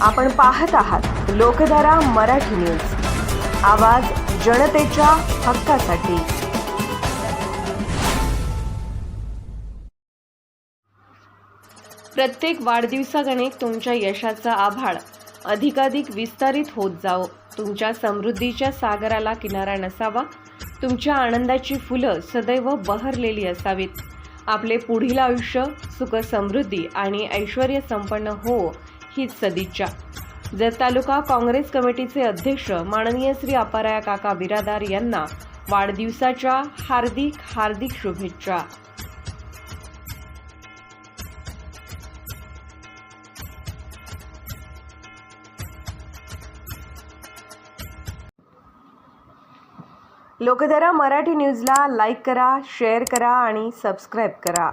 आपण पाहत आहात लोकधारा मराठी न्यूज. आवाज जनतेच्या हक्कासाठी. प्रत्येक वाढदिवसागणिक तुमच्या यशाचा आभाळ. अधिकाधिक विस्तारित होत जावो. तुमच्या समृद्धीच्या सागराला किनारा नसावा. तुमच्या आनंदाची फुलं सदैव बहरलेली असावीत. आपले पुढील आयुष्य सुख समृद्धी आणि ऐश्वर संपन्न हो हीच सदिच्छा. जत तालुका काँग्रेस कमिटीचे अध्यक्ष माननीय श्री अपाराया काका बिरादार यांना वाढदिवसाच्या हार्दिक हार्दिक शुभेच्छा. लोकधारा मराठी न्यूजला लाईक करा शेअर करा आणि सबस्क्राईब करा.